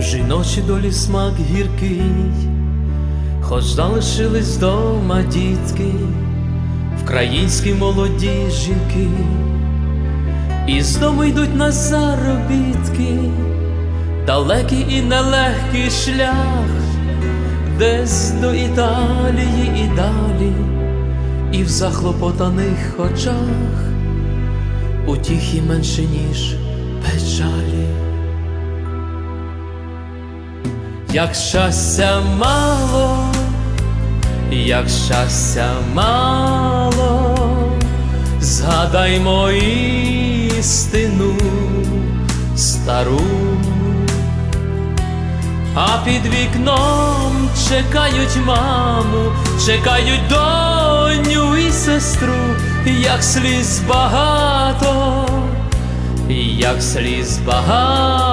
в жіночій долі смак гіркий, хоч залишились дома дітки, вкраїнські молоді жінки, і з дому йдуть на заробітки, далекий і нелегкий шлях, десь до Італії і далі, і в захлопотаних очах утіхи менше, ніж печалі. Як щастя мало, як щастя мало, згадаймо істину стару, а під вікном чекають маму, чекають доню і сестру, як сліз багато, як сліз багато